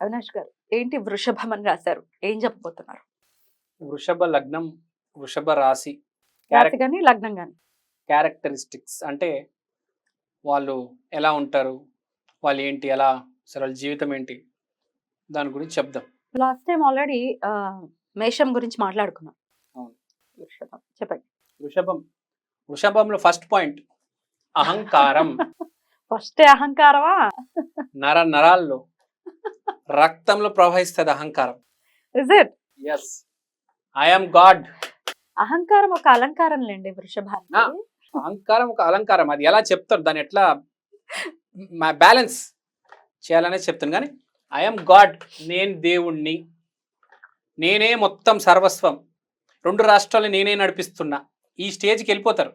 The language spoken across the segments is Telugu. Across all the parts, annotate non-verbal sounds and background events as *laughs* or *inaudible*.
అవినాష్ గారు ఏంటి వృషభం అని రాశారు? ఏం చెప్పబోతున్నారు? వృషభ లగ్నం వృషభ రాశి రాశి కానీ లగ్నం కానీ క్యారెక్టరిస్టిక్స్ అంటే వాళ్ళు ఎలా ఉంటారు? వాళ్ళు ఏంటి? ఎలా అసలు వాళ్ళ జీవితం ఏంటి? దాని గురించి చెప్దాం. లాస్ట్ టైం ఆల్రెడీ మేషం గురించి మాట్లాడుకున్నాం. వృషభం చెప్పండి. వృషభం వృషభంలో ఫస్ట్ పాయింట్ అహంకారం. *laughs* ఫస్ట్ అహంకారమా? నర నరాల్లో. రక్తంలో ప్రవహిస్తుంది అహంకారం. Is it yes I'm god అహంకారం ఒక అలంకారం లేండి వృషభానికి. ఆ. అహంకారం ఒక అలంకారం. అది ఎలా చెప్తారు? దాన్ని ఎట్లా బ్యాలెన్స్ చేయాలనే చెప్తాను. కానీ ఐఎమ్ గాడ్ నేను దేవుణ్ణి. నేనే మొత్తం సర్వస్వం. రెండు రాష్ట్రాలు నేనే నడిపిస్తున్నా. ఈ స్టేజ్కి వెళ్ళిపోతారు.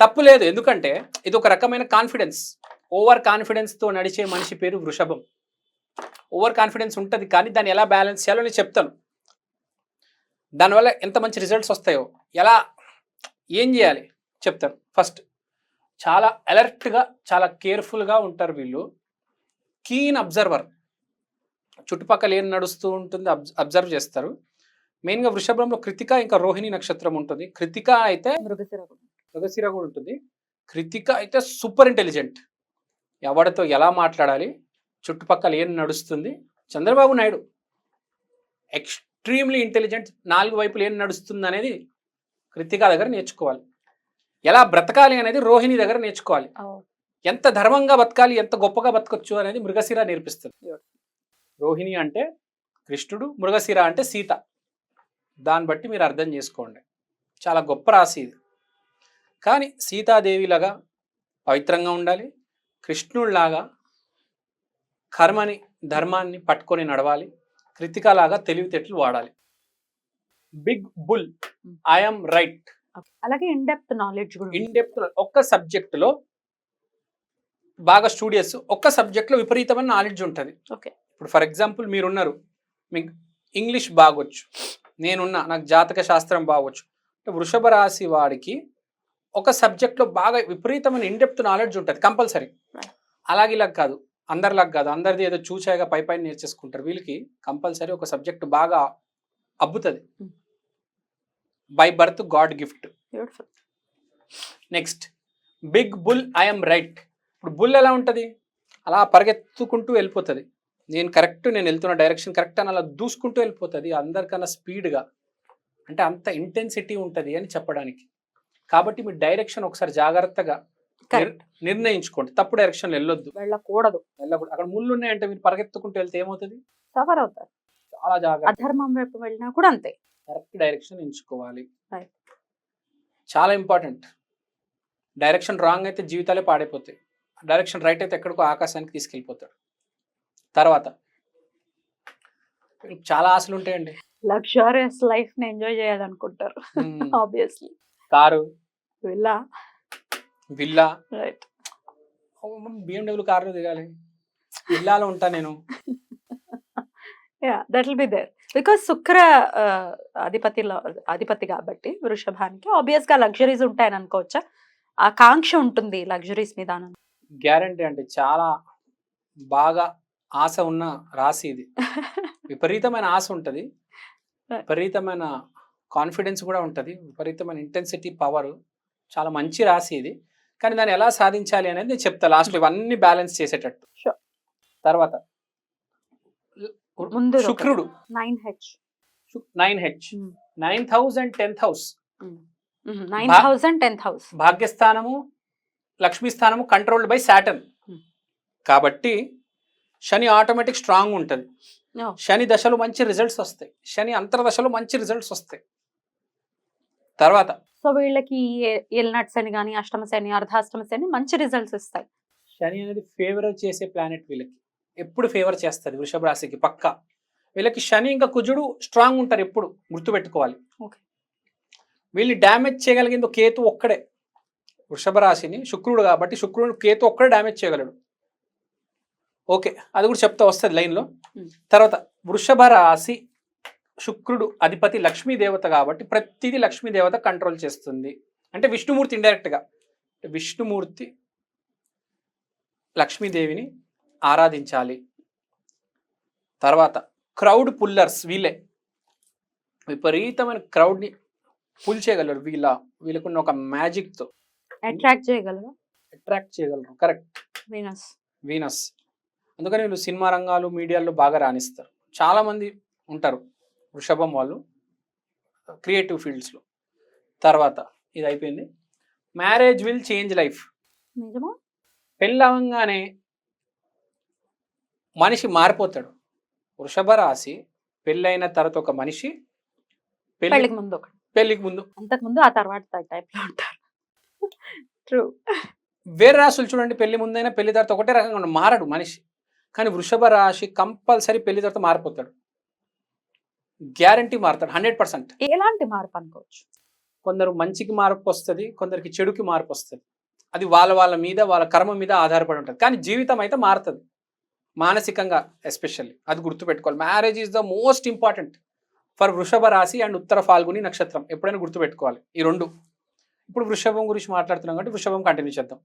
తప్పు లేదు. ఎందుకంటే ఇది ఒక రకమైన కాన్ఫిడెన్స్ ఓవర్ కాన్ఫిడెన్స్తో నడిచే మనిషి పేరు వృషభం. ఓవర్ కాన్ఫిడెన్స్ ఉంటుంది కానీ దాన్ని ఎలా బ్యాలెన్స్ చేయాలో నేను చెప్తాను. దానివల్ల ఎంత మంచి రిజల్ట్స్ వస్తాయో ఎలా ఏం చేయాలి చెప్తాను. ఫస్ట్ చాలా అలర్ట్గా చాలా కేర్ఫుల్గా ఉంటారు వీళ్ళు. కీన్ అబ్జర్వర్ చుట్టుపక్కల ఏం నడుస్తూ ఉంటుంది అబ్జర్వ్ చేస్తారు. మెయిన్గా వృషభంలో కృతిక ఇంకా రోహిణి నక్షత్రం ఉంటుంది. కృతిక అయితే మృగశిర మృగశిర కూడా ఉంటుంది. కృతిక అయితే సూపర్ ఇంటెలిజెంట్. ఎవరితో ఎలా మాట్లాడాలి చుట్టుపక్కల ఏం నడుస్తుంది? చంద్రబాబు నాయుడు ఎక్స్ట్రీమ్లీ ఇంటెలిజెంట్ నాలుగు వైపులు ఏం నడుస్తుంది అనేది కృతిక దగ్గర నేర్చుకోవాలి. ఎలా బ్రతకాలి అనేది రోహిణి దగ్గర నేర్చుకోవాలి. ఎంత ధర్మంగా బతకాలి ఎంత గొప్పగా బతకొచ్చు అనేది మృగశిర నేర్పిస్తుంది. రోహిణి అంటే కృష్ణుడు మృగశిర అంటే సీత. దాన్ని బట్టి మీరు అర్థం చేసుకోండి. చాలా గొప్ప రాశి ఇది. కానీ సీతాదేవిలాగా పవిత్రంగా ఉండాలి కృష్ణుడిలాగా కర్మని ధర్మాన్ని పట్టుకొని నడవాలి. కృతికలాగా తెలివితేటలు వాడాలి. Big bull I'm right. అలాగే in depth knowledge in depth ఒక్క సబ్జెక్టులో బాగా స్టూడియస్ ఒక్క సబ్జెక్ట్లో విపరీతమైన నాలెడ్జ్ ఉంటుంది. ఓకే. ఇప్పుడు ఫర్ ఎగ్జాంపుల్ మీరున్నారు మీకు ఇంగ్లీష్ బాగొచ్చు. నేనున్నా నాకు జాతక శాస్త్రం బాగొచ్చు. అంటే వృషభ రాశి వాడికి ఒక సబ్జెక్ట్లో బాగా విపరీతమైన ఇన్డెప్త్ నాలెడ్జ్ ఉంటుంది కంపల్సరీ. అలాగే ఇలా కాదు. అందరిలాగా కాదు అందరిది ఏదో చూచాయిగా పై పైన నేర్చేసుకుంటారు. వీళ్ళకి కంపల్సరీ ఒక సబ్జెక్ట్ బాగా అబ్బుతుంది. Hmm. By birth god gift. Next big bull I'm right. ఇప్పుడు బుల్ ఎలా ఉంటుంది? అలా పరిగెత్తుకుంటూ వెళ్ళిపోతుంది. నేను కరెక్ట్ నేను వెళ్తున్న డైరెక్షన్ కరెక్ట్ అని అలా దూసుకుంటూ వెళ్ళిపోతుంది అందరికన్నా స్పీడ్గా. అంటే అంత ఇంటెన్సిటీ ఉంటుంది అని చెప్పడానికి. కాబట్టి మీ డైరెక్షన్ ఒకసారి జాగ్రత్తగా నిర్ణయించుకోండి. తప్పు డైరెక్షన్ వెళ్ళొద్దు. వెళ్ళకూడదు. వెళ్ళకూడదు. అక్కడ ముళ్ళు ఉన్నాయంటే మీరు పరిగెత్తుకుంటూ వెళ్తే ఏమవుతుంది? సఫర్ అవుతారు. చాలా జాగ్రత్త. అధర్మం వైపు వెళ్ళినా కూడా అంతే. కరెక్ట్ డైరెక్షన్ ఎంచుకోవాలి. చాలా ఇంపార్టెంట్. డైరెక్షన్ రాంగ్ అయితే జీవితాలే పాడైపోతాయి. డైరెక్షన్ రైట్ అయితే ఎక్కడికో ఆకాశానికి తీసుకెళ్ళిపోతాడు. తర్వాత చాలా ఆశలు ఉంటాయండి. లగ్జరియస్ లైఫ్ని ఎంజాయ్ చేయాలనుకుంటారు. Obviously *laughs* car. వెళ్ళా విల్లా. రైట్ బిఎండబ్ల్యూ కారులో దిగాలి. విల్లాలో ఉంటా నేను. Ya that will be there because శుక్ర ఆ, అధిపతిలో అధిపతి కాబట్టి వృషభానికి ఆబ్వియస్గా లగ్జరీస్ ఉంటాయని అనుకోవచ్చా? ఆ కాంక్ష ఉంటుంది లగ్జరీస్ మీద. గ్యారంటీ అంటే చాలా బాగా ఆశ ఉన్న రాశి ఇది. *laughs* విపరీతమైన ఆశ ఉంటుంది. విపరీతమైన కాన్ఫిడెన్స్ కూడా ఉంటుంది. విపరీతమైన ఇంటెన్సిటీ పవర్ చాలా మంచి రాశి ఇది. కానీ దాన్ని ఎలా సాధించాలి అనేది నేను చెప్తా. లాస్ట్ ఇవన్నీ బ్యాలెన్స్ చేసేటట్టు. తర్వాత ముందు శుక్రుడు. Nine H nine H. Nine thousand tenth house nine భా- థౌసండ్ టెన్త్ హౌస్ భాగ్యస్థానము లక్ష్మీ స్థానము కంట్రోల్డ్ బై సాటర్న్ Hmm. కాబట్టి శని ఆటోమేటిక్ స్ట్రాంగ్ ఉంటుంది. శని దశలో మంచి రిజల్ట్స్ వస్తాయి. శని అంతర్దశలో మంచి రిజల్ట్స్ వస్తాయి. తర్వాత? సో వీళ్ళకి ఎల్నట్స్ అని కానీ అష్టమ శని అర్ధాష్టమ శని మంచి రిజల్ట్స్ ఇస్తాయి. శని అనేది ఫేవర్ చేసే ప్లానెట్ వీళ్ళకి. ఎప్పుడు ఫేవర్ చేస్తుంది వృషభ రాశికి పక్కా. వీళ్ళకి శని ఇంకా కుజుడు స్ట్రాంగ్ ఉంటారు ఎప్పుడు గుర్తుపెట్టుకోవాలి. వీళ్ళు డ్యామేజ్ చేయగలిగింది కేతు ఒక్కడే. వృషభ రాశిని శుక్రుడు కాబట్టి శుక్రుడు కేతు ఒక్కడే డ్యామేజ్ చేయగలడు. ఓకే అది కూడా చెప్తా వస్తుంది లైన్లో. తర్వాత వృషభ రాశి శుక్రుడు అధిపతి లక్ష్మీ దేవత కాబట్టి ప్రతిదీ లక్ష్మీ దేవత కంట్రోల్ చేస్తుంది. అంటే విష్ణుమూర్తి ఇండైరెక్ట్గా. విష్ణుమూర్తి లక్ష్మీదేవిని ఆరాధించాలి. తర్వాత క్రౌడ్ పుల్లర్స్ వీళ్ళే. విపరీతమైన క్రౌడ్ని పుల్ చేయగలరు వీళ్ళ వీళ్ళకున్న ఒక మ్యాజిక్తో. అట్రాక్ట్ చేయగలరా? అట్రాక్ట్ చేయగలరు. కరెక్ట్. వీనస్. వీనస్. అందుకని వీళ్ళు సినిమా రంగాలు మీడియాల్లో బాగా రాణిస్తారు. చాలామంది ఉంటారు. వృషభం వాళ్ళు క్రియేటివ్ ఫీల్డ్స్లో. తర్వాత ఇది అయిపోయింది. Marriage will change life. నిజమా? పెళ్ళవగానే మనిషి మారిపోతాడు. వృషభ రాశి పెళ్ళైన తర్వాత ఒక మనిషి పెళ్ళికి ముందు పెళ్ళికి ముందు. అంతకు ముందు ఆ తర్వాత ఉంటారు. ట్రూ వేరే రాశులు చూడండి పెళ్ళి ముందైనా పెళ్ళి తర్వాత ఒకటే రకంగా మారడు మనిషి. కానీ వృషభ రాశి కంపల్సరీ పెళ్ళి తర్వాత మారిపోతాడు. గ్యారంటీ మారుతాడు హండ్రెడ్ పర్సెంట్. ఎలాంటి మార్పు అనుకోవచ్చు? కొందరు మంచికి మార్పు వస్తుంది కొందరికి చెడుకి మార్పు వస్తుంది. అది వాళ్ళ వాళ్ళ మీద వాళ్ళ కర్మ మీద ఆధారపడి ఉంటుంది. కానీ జీవితం అయితే మారుతుంది. మానసికంగా ఎస్పెషల్లీ అది గుర్తుపెట్టుకోవాలి. Marriage is the most important for వృషభ రాశి అండ్ ఉత్తర ఫాల్గుని నక్షత్రం. ఎప్పుడైనా గుర్తుపెట్టుకోవాలి ఈ రెండు. ఇప్పుడు వృషభం గురించి మాట్లాడుతున్నాం కాబట్టి వృషభం కంటిన్యూ చేద్దాం.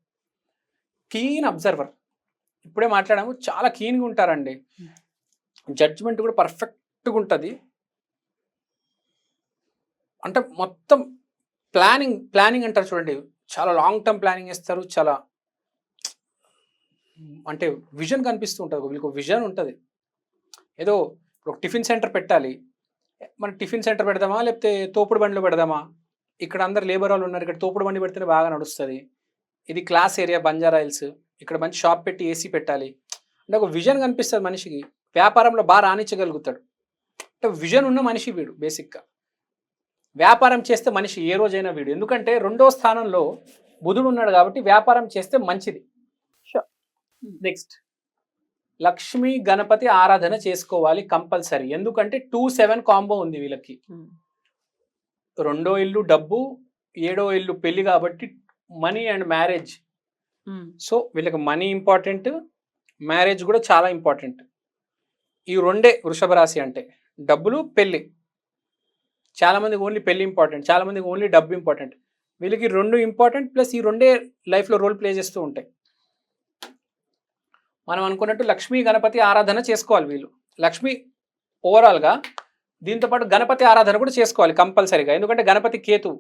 Keen observer. ఇప్పుడే మాట్లాడాము చాలా కీన్గా ఉంటారండి. జడ్జ్మెంట్ కూడా పర్ఫెక్ట్గా ఉంటుంది. అంటే మొత్తం ప్లానింగ్ ప్లానింగ్ అంటారు చూడండి. చాలా లాంగ్ టర్మ్ ప్లానింగ్ ఇస్తారు చాలా అంటే విజన్ కనిపిస్తూ ఉంటుంది వీళ్ళకి విజన్ ఉంటుంది. ఏదో ఇప్పుడు ఒక టిఫిన్ సెంటర్ పెట్టాలి. మనం టిఫిన్ సెంటర్ పెడదామా? లేకపోతే తోపుడు బండ్లు పెడదామా? ఇక్కడ అందరు లేబర్ వాళ్ళు ఉన్నారు. ఇక్కడ తోపుడు బండి పెడితేనే బాగా నడుస్తుంది. ఇది క్లాస్ ఏరియా బంజారా హిల్స్. ఇక్కడ మంచి షాప్ పెట్టి ఏసీ పెట్టాలి. అంటే ఒక విజన్ కనిపిస్తుంది మనిషికి. వ్యాపారంలో బాగా రాణించగలుగుతాడు. అంటే విజన్ ఉన్న మనిషి వీడు బేసిక్గా. వ్యాపారం చేస్తే మనిషి ఏ రోజైనా వీడు. ఎందుకంటే రెండో స్థానంలో బుధుడు ఉన్నాడు కాబట్టి వ్యాపారం చేస్తే మంచిది. నెక్స్ట్ లక్ష్మీ గణపతి ఆరాధన చేసుకోవాలి కంపల్సరీ. ఎందుకంటే టూ సెవెన్ కాంబో ఉంది వీళ్ళకి. రెండో ఇల్లు డబ్బు ఏడో ఇల్లు పెళ్ళి కాబట్టి మనీ అండ్ మ్యారేజ్. సో వీళ్ళకి మనీ ఇంపార్టెంట్ మ్యారేజ్ కూడా చాలా ఇంపార్టెంట్. ఈ రెండే వృషభ రాశి అంటే. డబ్బులు పెళ్ళి చాలా మందికి ఓన్లీ పెళ్ళి ఇంపార్టెంట్ చాలా మందికి ఓన్లీ డబ్బు ఇంపార్టెంట్ వీళ్ళకి రెండు ఇంపార్టెంట్ ప్లస్ ఈ రెండే లైఫ్లో రోల్ ప్లే చేస్తూ ఉంటాయి. మనం అనుకున్నట్టు లక్ష్మీ గణపతి ఆరాధన చేసుకోవాలి వీళ్ళు. లక్ష్మి ఓవరాల్గా దీంతో పాటు గణపతి ఆరాధన కూడా చేసుకోవాలి కంపల్సరీగా. ఎందుకంటే గణపతి కేతు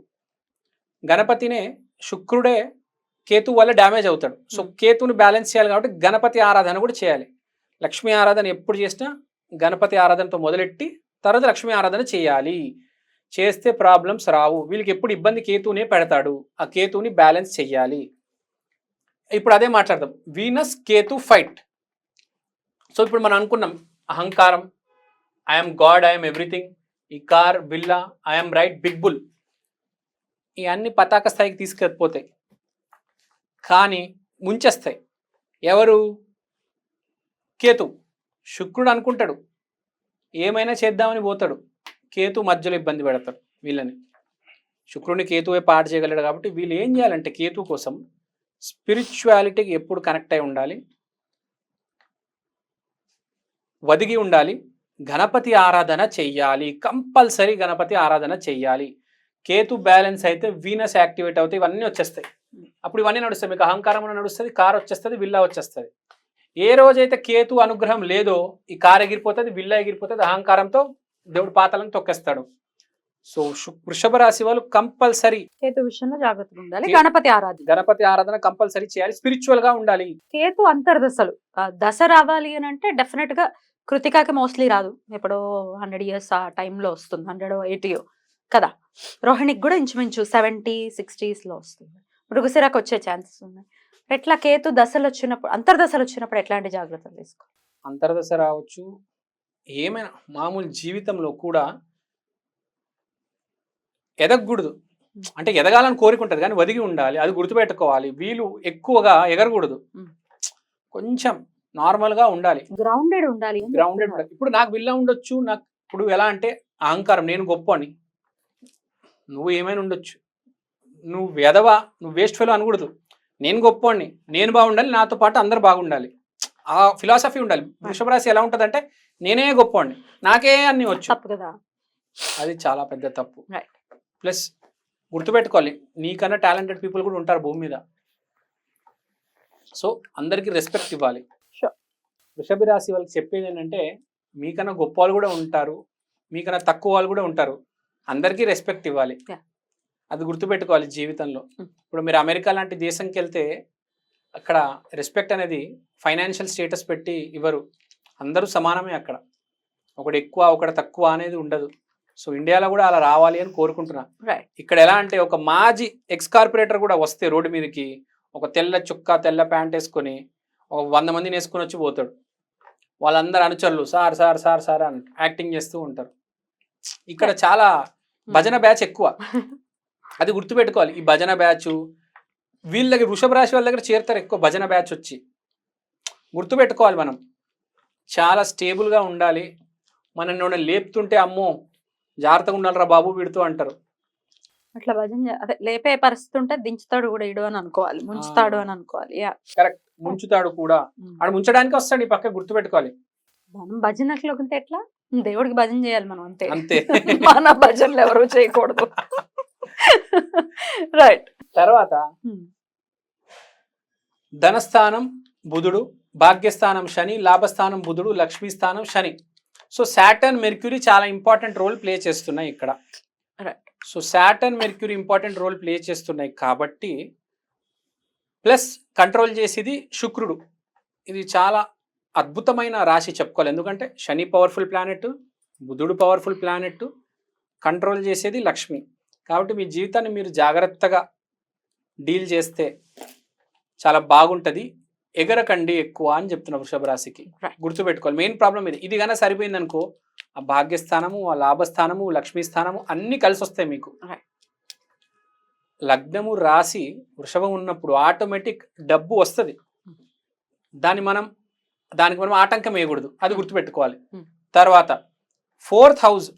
గణపతినే శుక్రుడే కేతు వల్ల డ్యామేజ్ అవుతాడు. సో కేతుని బ్యాలెన్స్ చేయాలి కాబట్టి గణపతి ఆరాధన కూడా చేయాలి. లక్ష్మీ ఆరాధన ఎప్పుడు చేసినా గణపతి ఆరాధనతో మొదలెట్టి తర్వాత లక్ష్మీ ఆరాధన చేయాలి. చేస్తే ప్రాబ్లమ్స్ రావు. వీళ్ళకి ఎప్పుడు ఇబ్బంది కేతునే పెడతాడు. ఆ కేతుని బ్యాలెన్స్ చెయ్యాలి. ఇప్పుడు అదే మాట్లాడదాం. వీనస్ కేతు ఫైట్ సో ఇప్పుడు మనం అనుకున్నాం అహంకారం ఐఎమ్ గాడ్ ఐఎమ్ ఎవ్రీథింగ్ ఈ కార్ బిల్లా ఐఎమ్ రైట్ బిగ్ బుల్ ఇవన్నీ పతాక స్థాయికి తీసుకెళ్ళిపోతాయి కానీ ముంచేస్తాయి. ఎవరు? కేతు. శుక్రుడు అనుకుంటాడు. ఏమైనా చేద్దామని పోతాడు. కేతు మధ్యలో ఇబ్బంది పెడతారు వీళ్ళని. శుక్రుని కేతువే పాట చేయగలడు కాబట్టి వీళ్ళు ఏం చేయాలంటే కేతు కోసం స్పిరిచువాలిటీకి ఎప్పుడు కనెక్ట్ అయి ఉండాలి. వదిగి ఉండాలి. గణపతి ఆరాధన చెయ్యాలి. కంపల్సరీ గణపతి ఆరాధన చెయ్యాలి. కేతు బ్యాలెన్స్ అయితే వీనస్ యాక్టివేట్ అవుతాయి ఇవన్నీ వచ్చేస్తాయి. అప్పుడు ఇవన్నీ నడుస్తాయి. మీకు అహంకారం నడుస్తుంది కార్ వచ్చేస్తుంది విల్లా వచ్చేస్తుంది. ఏ రోజైతే కేతు అనుగ్రహం లేదో ఈ కార్ ఎగిరిపోతుంది విల్లా ఎగిరిపోతుంది అహంకారంతో దేవుడు పాతాలను తొక్కేస్తాడు. సో వృషభ రాశి వాళ్ళు కంపల్సరీ కేతు విషయంలో జాగ్రత్తగా ఉండాలి. గణపతి ఆరాధన. గణపతి ఆరాధన కంపల్సరీ చేయాలి. స్పిరిచువల్గా ఉండాలి. కేతు అంతర్దశలు. దశ రావాలి అని అంటే డెఫినెట్గా కృతికాకి మోస్ట్లీ రాదు. ఎప్పుడో హండ్రెడ్ ఇయర్స్ ఆ టైంలో వస్తుంది. హండ్రెడ్ ఎయిటీయో కదా? రోహిణికి కూడా ఇంచుమించు సెవెంటీ సిక్స్టీస్లో వస్తుంది. మృగశిరకు వచ్చే ఛాన్సెస్ ఉన్నాయి. ఎట్లా కేతు దశలు వచ్చినప్పుడు అంతర్దశలు వచ్చినప్పుడు ఎట్లాంటి జాగ్రత్తలు తీసుకో అంతర్దశ రావచ్చు. ఏమైనా మామూలు జీవితంలో కూడా ఎదగకూడదు. అంటే ఎదగాలని కోరిక ఉంటుంది కానీ వదిగి ఉండాలి అది గుర్తుపెట్టుకోవాలి. వీళ్ళు ఎక్కువగా ఎగరకూడదు. కొంచెం నార్మల్గా ఉండాలి. గ్రౌండెడ్ ఉండాలి గ్రౌండెడ్ చెప్తున్నారు. ఇప్పుడు నాకు విల్ల ఉండొచ్చు నాకు ఇప్పుడు ఎలా అంటే అహంకారం నేను గొప్ప అని నువ్వు ఏమైనా ఉండొచ్చు. నువ్వు వెదవా నువ్వు వేస్ట్ ఫెలో అనకూడదు. నేను గొప్పవాడిని నేను బాగుండాలి నాతో పాటు అందరు బాగుండాలి. ఆ ఫిలాసఫీ ఉండాలి. వృషభ రాశి ఎలా ఉంటదంటే నేనే గొప్పవాడిని. నాకే అన్ని వచ్చు. తప్పు కదా. అది చాలా పెద్ద తప్పు. ప్లస్ గుర్తుపెట్టుకోవాలి నీకన్నా టాలెంటెడ్ పీపుల్ కూడా ఉంటారు భూమి మీద. సో అందరికీ రెస్పెక్ట్ ఇవ్వాలి. వృషభ రాశి వాళ్ళకి చెప్పేది ఏంటంటే మీకన్నా గొప్ప వాళ్ళు కూడా ఉంటారు మీకన్నా తక్కువ వాళ్ళు కూడా ఉంటారు. అందరికీ రెస్పెక్ట్ ఇవ్వాలి. అది గుర్తుపెట్టుకోవాలి జీవితంలో. Mm. ఇప్పుడు మీరు అమెరికా లాంటి దేశంకి వెళ్తే అక్కడ రెస్పెక్ట్ అనేది ఫైనాన్షియల్ స్టేటస్ పెట్టి ఇవ్వరు. అందరూ సమానమే అక్కడ. ఒకడు ఎక్కువ ఒకడు తక్కువ అనేది ఉండదు. సో ఇండియాలో కూడా అలా రావాలి అని కోరుకుంటున్నా. ఇక్కడ ఎలా అంటే ఒక మాజీ ఎక్స్ కార్పొరేటర్ కూడా వస్తే రోడ్డు మీదకి ఒక తెల్ల చుక్క తెల్ల ప్యాంట్ వేసుకొని ఒక వంద మందిని వేసుకొని వచ్చి పోతాడు. వాళ్ళందరూ అనుచరులు సార్ సార్ సార్ సార్ అని యాక్టింగ్ చేస్తూ ఉంటారు. ఇక్కడ చాలా భజన బ్యాచ్ ఎక్కువ. *laughs* అది గుర్తుపెట్టుకోవాలి. ఈ భజన బ్యాచ్ వీళ్ళ దగ్గర వృషభ రాశి వాళ్ళ దగ్గర చేరుతారు ఎక్కువ భజన బ్యాచ్ వచ్చి. గుర్తుపెట్టుకోవాలి మనం. చాలా స్టేబుల్గా ఉండాలి. మనం నన్ను లేపుతుంటే అమ్మో జాగ్రత్తగా ఉండాలిరా బాబు వీడుతూ అంటారు. అట్లా భజన అదే లేపే పరిస్థితి ఉంటే దించుతాడు కూడా ఇడు అని అనుకోవాలి. ముంచుతాడు అని అనుకోవాలి. యా. కరెక్ట్ ముంచుతాడు కూడా. ఆడు ముంచడానికి వస్తాడు ఈ పక్క గుర్తుపెట్టుకోవాలి. మనం భజనలోకి ఎట్లా? దేవుడికి భజన చేయాలి మనం అంతే. అంతే. *laughs* మన భజనలు ఎవరు చేయకూడదు. *laughs* *laughs* రైట్ తర్వాత ధనస్థానం బుధుడు భాగ్యస్థానం శని లాభస్థానం బుధుడు లక్ష్మీ స్థానం శని. సో సాటర్న్ మెర్క్యూరీ చాలా ఇంపార్టెంట్ రోల్ ప్లే చేస్తున్నాయి ఇక్కడ. So Saturn Mercury important role play చేస్తున్నాయి కాబట్టి ప్లస్ కంట్రోల్ చేసేది శుక్రుడు. ఇది చాలా అద్భుతమైన రాశి చెప్పుకోవాలి. ఎందుకంటే శని పవర్ఫుల్ ప్లానెట్ బుధుడు పవర్ఫుల్ ప్లానెట్ కంట్రోల్ చేసేది లక్ష్మి. కాబట్టి మీ జీవితాన్ని మీరు జాగ్రత్తగా డీల్ చేస్తే చాలా బాగుంటుంది. ఎగరకండి ఎక్కువ అని చెప్తున్నా వృషభ రాశికి. గుర్తుపెట్టుకోవాలి. మెయిన్ ప్రాబ్లం ఇది. ఇది కన్నా సరిపోయింది అనుకో ఆ భాగ్యస్థానము ఆ లాభస్థానము లక్ష్మీ స్థానము అన్నీ కలిసి వస్తాయి మీకు. లగ్నము రాసి వృషభం ఉన్నప్పుడు ఆటోమేటిక్ డబ్బు వస్తుంది. దాన్ని మనం దానికి మనం ఆటంకం వేయకూడదు. అది గుర్తుపెట్టుకోవాలి. Hmm. తర్వాత fourth house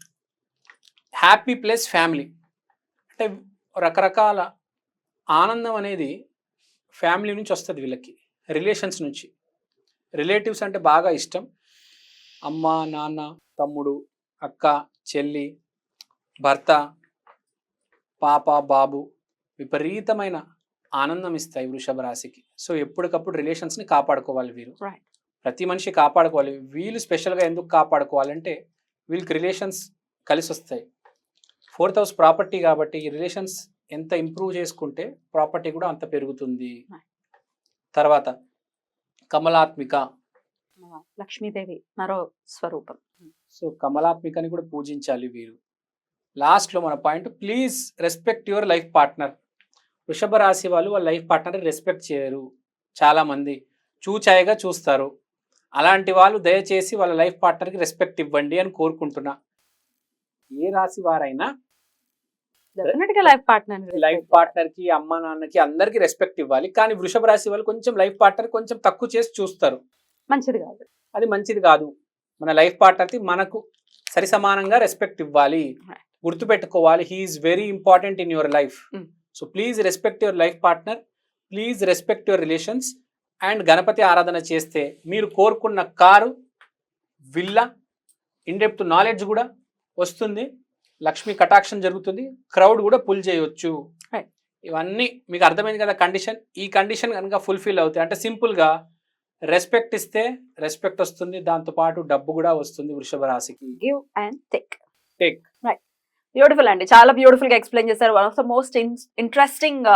happy plus family. అంటే రకరకాల ఆనందం అనేది ఫ్యామిలీ నుంచి వస్తుంది వీళ్ళకి రిలేషన్స్ నుంచి. రిలేటివ్స్ అంటే బాగా ఇష్టం. అమ్మ నాన్న తమ్ముడు అక్క చెల్లి భర్త పాప బాబు విపరీతమైన ఆనందం ఇస్తాయి వృషభ రాశికి. సో ఎప్పటికప్పుడు రిలేషన్స్ని కాపాడుకోవాలి వీరు. ప్రతి మనిషి కాపాడుకోవాలి. వీళ్ళు స్పెషల్గా ఎందుకు కాపాడుకోవాలంటే వీళ్ళకి రిలేషన్స్ కలిసి వస్తాయి ఫోర్త్ హౌస్ ప్రాపర్టీ కాబట్టి ఈ రిలేషన్స్ ఎంత ఇంప్రూవ్ చేసుకుంటే ప్రాపర్టీ కూడా అంత పెరుగుతుంది. తర్వాత కమలాత్మిక. లక్ష్మీదేవి మరో స్వరూపం. సో కమలాత్మికని కూడా పూజించాలి వీరు. లాస్ట్లో మన point please respect your life partner. Vrishabha రాశి వాళ్ళు వాళ్ళ లైఫ్ పార్ట్నర్ రెస్పెక్ట్ చేయరు చాలామంది. చూచాయగా చూస్తారు. అలాంటి వాళ్ళు దయచేసి వాళ్ళ లైఫ్ పార్ట్నర్కి రెస్పెక్ట్ ఇవ్వండి అని కోరుకుంటున్నా. ఏ రాశి వారైనా డెఫినెట్గా లైఫ్ పార్ట్నర్ లైఫ్ పార్ట్నర్కి అమ్మ నాన్నకి అందరికీ రెస్పెక్ట్ ఇవ్వాలి. కానీ వృషభ రాశి వాళ్ళు కొంచెం లైఫ్ పార్ట్నర్ కొంచెం తక్కువ చేసి చూస్తారు. మంచిది కాదు. అది మంచిది కాదు. మన లైఫ్ పార్ట్నర్కి మనకు సరి సమానంగా రెస్పెక్ట్ ఇవ్వాలి. గుర్తుపెట్టుకోవాలి. He's very important in your life. So please respect your life partner please respect your relations and Ganapati ఆరాధన చేస్తే మీరు కోరుకున్న కారు విల్లా ఇన్డెప్త్ నాలెడ్జ్ కూడా వస్తుంది. లక్ష్మి కటాక్షం జరుగుతుంది. క్రౌడ్ కూడా పుల్ చేయొచ్చు. ఇవన్నీ మీకు అర్థమైంది కదా కండిషన్. ఈ కండిషన్ కనుక ఫుల్ఫిల్ అవుతాయి. అంటే సింపుల్గా రెస్పెక్ట్ ఇస్తే రెస్పెక్ట్ వస్తుంది. దాంతో పాటు డబ్బు కూడా వస్తుంది వృషభ రాశికి. Give and take Take. Right beautiful అండి. చాలా బ్యూటిఫుల్గా ఎక్స్ప్లెయిన్ చేశారు one of the most interesting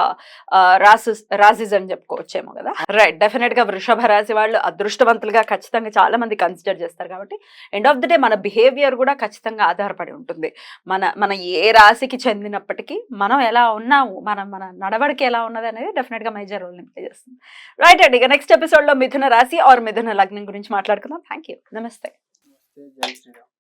rashis rashis అని చెప్పుకోవచ్చేమో కదా? రైట్ డెఫినెట్గా వృషభ రాశి వాళ్ళు అదృష్టవంతులుగా ఖచ్చితంగా చాలా మంది కన్సిడర్ చేస్తారు కాబట్టి ఎండ్ ఆఫ్ ద డే మన బిహేవియర్ కూడా ఖచ్చితంగా ఆధారపడి ఉంటుంది. మన మన ఏ రాశికి చెందినప్పటికీ మనం ఎలా ఉన్నాము మనం మన నడవడికి ఎలా ఉన్నది అనేది డెఫినెట్గా మేజర్ రోల్ ప్లే చేస్తుంది. రైట్ అండి. ఇక నెక్స్ట్ ఎపిసోడ్లో మిథున రాశి ఆర్ మిథున లగ్నం గురించి మాట్లాడుకుందాం. థ్యాంక్ యూ నమస్తే. జై శ్రీరామ్.